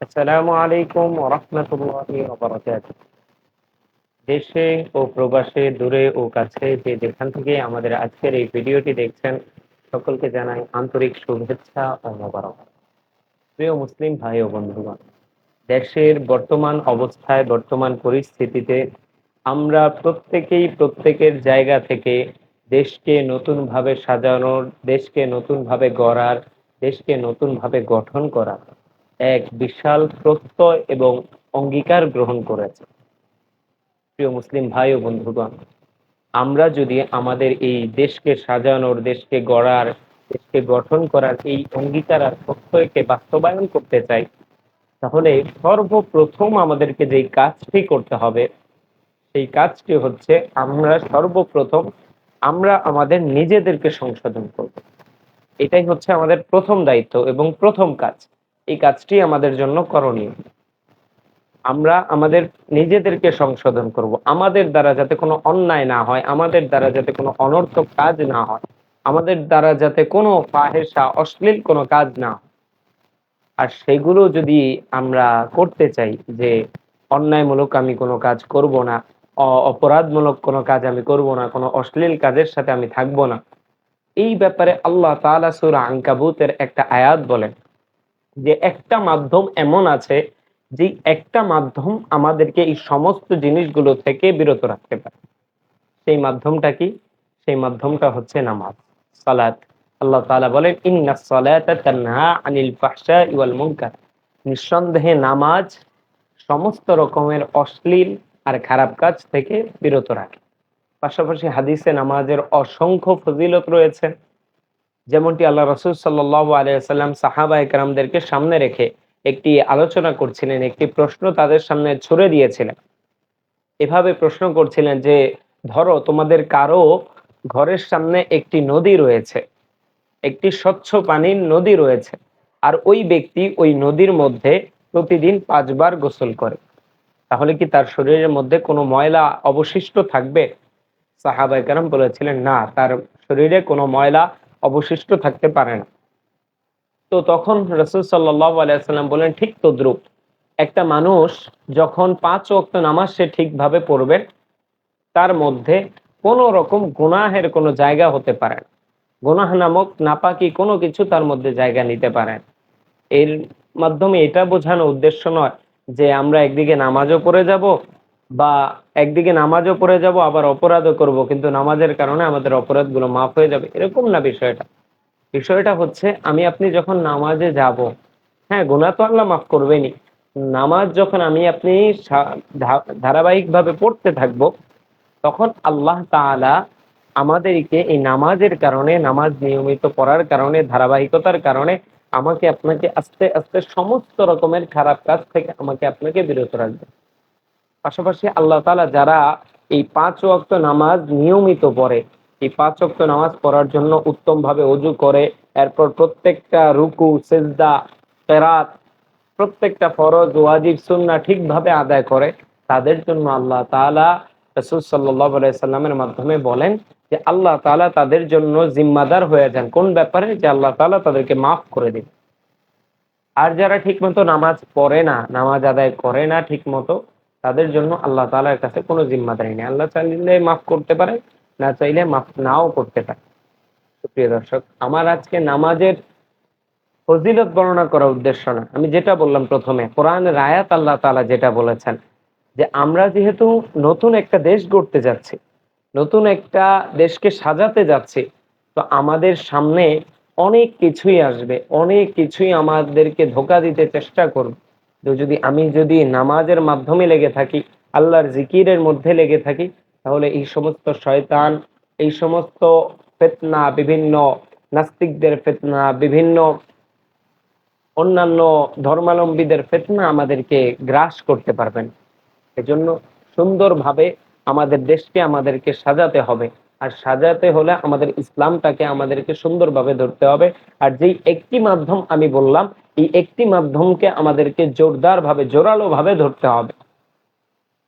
আলাইকুম দেশে ও প্রবাসে, দূরে ও কাছে যে যেখান থেকে আমাদের আজকের এই ভিডিওটি দেখছেন, সকলকে জানাই আন্তরিক শুভেচ্ছা ও মোবারক। প্রিয় মুসলিম ভাই ও বন্ধুগণ, দেশের বর্তমান অবস্থায়, বর্তমান পরিস্থিতিতে আমরা প্রত্যেকেই প্রত্যেকের জায়গা থেকে দেশকে নতুনভাবে সাজানোর, দেশকে নতুনভাবে গড়ার, দেশকে নতুনভাবে গঠন করার এক বিশাল প্রত্যয় এবং অঙ্গীকার গ্রহণ করেছে। প্রিয় মুসলিম ভাই ও বন্ধুগণ, আমরা যদি আমাদের এই দেশকে সাজানোর, দেশকে গড়ার, দেশকে গঠন করার এই অঙ্গীকার আর প্রত্যয়কে বাস্তবায়ন করতে চাই, তাহলে সর্বপ্রথম আমাদেরকে যেই কাজটি করতে হবে, সেই কাজটি হচ্ছে আমরা সর্বপ্রথম আমরা আমাদের নিজেদেরকে সংশোধন করব। এটাই হচ্ছে আমাদের প্রথম দায়িত্ব এবং প্রথম কাজ। এই কাজটি আমাদের জন্য করণীয়। আমরা আমাদের নিজেদেরকে সংশোধন করব। আমাদের দ্বারা যাতে কোনো অন্যায় না হয়, আমাদের দ্বারা যাতে কোনো অনর্থক কাজ না হয়, আমাদের দ্বারা যাতে কোনো ফাহেসা অশ্লীল কোনো কাজ না আর সেগুলো যদি আমরা করতে চাই যে অন্যায়মূলক আমি কোনো কাজ করব না অপরাধমূলক কোনো কাজ আমি করব না, কোনো অশ্লীল কাজের সাথে আমি থাকব না, এই ব্যাপারে আল্লাহ তাআলা সূরা আনকাবুতের একটা আয়াত বলেন। যে একটা মাধ্যম এমন আছে, যে একটা মাধ্যম আমাদেরকে এই সমস্ত জিনিসগুলো থেকে বিরত রাখতে পারে। সেই মাধ্যমটা কি? সেই মাধ্যমটা হচ্ছে নামাজ। সালাত। আল্লাহ তাআলা বলেন, ইন্না সালাতা তানহা আনিল ফাহশাই ওয়াল মুনকার। নিঃসন্দেহে নামাজ সমস্ত রকমের অশ্লীল আর খারাপ কাজ থেকে বিরত রাখে। পাশাপাশি হাদিসে নামাজের অসংখ্য ফজিলত রয়েছে। যেমনটি আল্লাহ রসুল সাল্লাহ আলিয়াল্লাম সাহাবা একরামদেরকে সামনে রেখে একটি আলোচনা করছিলেন, একটি প্রশ্ন তাদের সামনে ছুড়ে দিয়েছিলেন। এভাবে প্রশ্ন করছিলেন যে, ধরো তোমাদের কারও ঘরের সামনে একটি নদী রয়েছে, একটি স্বচ্ছ পানির নদী রয়েছে, আর ওই ব্যক্তি ওই নদীর মধ্যে প্রতিদিন পাঁচবার গোসল করে। তাহলে কি তার শরীরের মধ্যে কোনো ময়লা অবশিষ্ট থাকবে? সাহাবাই কারাম বলেছিলেন, না, তার শরীরে কোনো ময়লা অবশিষ্ট থাকতে পারে না। তো তখন রসুল সাল্লাহ আলাইসাল্লাম বলেন ঠিক তদ্রুপ। একটা মানুষ যখন পাঁচ ওয়াক্ত নামাজ সে ঠিকভাবে পড়বে, তার মধ্যে কোনো রকম গুনাহের কোনো জায়গা হতে পারে গুনাহ নামক নাপাকি কোনো কিছু তার মধ্যে জায়গা নিতে পারে এর মাধ্যমে এটা বোঝানো উদ্দেশ্য নয় যে আমরা একদিকে নামাজও পড়ে যাব বা একদিকে নামাজও পড়ে যাব, আবার অপরাধও করব, কিন্তু নামাজের কারণে আমাদের অপরাধগুলো মাফ হয়ে যাবে। এরকম না বিষয়টা। বিষয়টা হচ্ছে, আমি আপনি যখন নামাজে যাব হ্যাঁ গুনাহ তো আল্লাহ মাফ করবেনই। নামাজ যখন আমি আপনি ধারাবাহিকভাবে পড়তে থাকব, তখন আল্লাহ তাআলা আমাদেরকে এই নামাজের কারণে, নামাজ নিয়মিত পড়ার কারণে, ধারাবাহিকতার কারণে আমাকে আপনাকে আস্তে আস্তে সমস্ত রকমের খারাপ কাজ থেকে আমাকে আপনাকে বিরত রাখবে। পাশাপাশি আল্লাহ তালা যারা এই পাঁচ ওয়াক্ত নামাজ নিয়মিত পড়ে, এই পাঁচ ওয়াক্ত নামাজ পড়ার জন্য উত্তম ভাবে অজু করে, এরপর প্রত্যেকটা রুকু, সেজদা, কেরাত, প্রত্যেকটা ফরজ, ওয়াজিব, সুন্নাহ ঠিকভাবে আদায় করে, তাদের জন্য আল্লাহ তাআলা রাসূল সাল্লামের মাধ্যমে বলেন যে আল্লাহ তাআলা তাদের জন্য জিম্মাদার হয়ে যান। কোন ব্যাপারে? যে আল্লাহ তাআলা তাদেরকে মাফ করে দিবেন আর যারা ঠিকমতো নামাজ পড়ে না, নামাজ আদায় করে না ঠিকমতো তাদের জন্য আল্লাহ তালার কাছে কোনো জিম্মাদারি নেই আল্লাহ চাইলে মাফ করতে পারে, না চাইলে মাফ নাও করতে পারে। প্রিয় দর্শক, আমার আজকে নামাজের ফজিলত বর্ণনা করার উদ্দেশ্য না। আমি যেটা বললাম প্রথমে, কোরআনের আয়াত আল্লাহ তাআলা যেটা বলেছেন, যে আমরা যেহেতু নতুন একটা দেশ গড়তে যাচ্ছি, নতুন একটা দেশকে সাজাতে যাচ্ছি, তো আমাদের সামনে অনেক কিছুই আসবে, অনেক কিছুই আমাদেরকে ধোকা দিতে চেষ্টা করবে। যদি আমি যদি নামাজের মাধ্যমে লেগে থাকি, আল্লাহর জিকিরের মধ্যে লেগে থাকি, তাহলে এই সমস্ত শয়তান, এই সমস্ত ফেতনা, বিভিন্ন নাস্তিকদের ফেতনা, বিভিন্ন অন্যান্য ধর্মালম্বীদের ফেতনা আমাদেরকে গ্রাস করতে পারবেন। এজন্য সুন্দরভাবে আমাদের দেশকে আমাদেরকে সাজাতে হবে। আর সাজাতে হলে আমাদের ইসলামটাকে আমাদেরকে সুন্দরভাবে ধরতে হবে। আর যেই একটি মাধ্যম আমি বললাম, এই একটি মাধ্যমকে আমাদেরকে জোরদার ভাবে জোরালো ভাবে ধরতে হবে।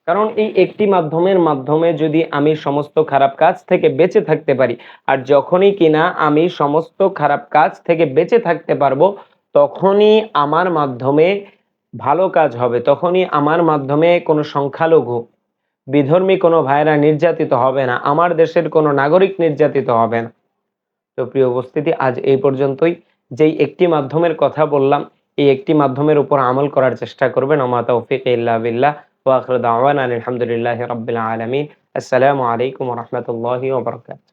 কারণ এই একটি মাধ্যমের মাধ্যমে যদি আমি সমস্ত খারাপ কাজ থেকে বেঁচে থাকতে পারি, আর যখনই কিনা আমি সমস্ত খারাপ কাজ থেকে বেঁচে থাকতে পারব, তখনই আমার মাধ্যমে ভালো কাজ হবে, তখনই আমার মাধ্যমে কোনো সংখ্যালঘু বিধর্মী কোনো ভাইরা নির্যাতিত হবে না, আমার দেশের কোনো নাগরিক নির্যাতিত হবে না। তো প্রিয় উপস্থিতি, আজ এই পর্যন্তই। যেই একটি মাধ্যমের কথা বললাম, এই একটি মাধ্যমের উপর আমল করার চেষ্টা করবেন। ওমা তৌফিক ইল্লা বিল্লাহ, ওয়া আখিরু দাওয়ানা আলহামদুলিল্লাহি আলামিন। আসসালামু আলাইকুম রাহমাতুল্লাহি ওয়া বারাকাতুহু।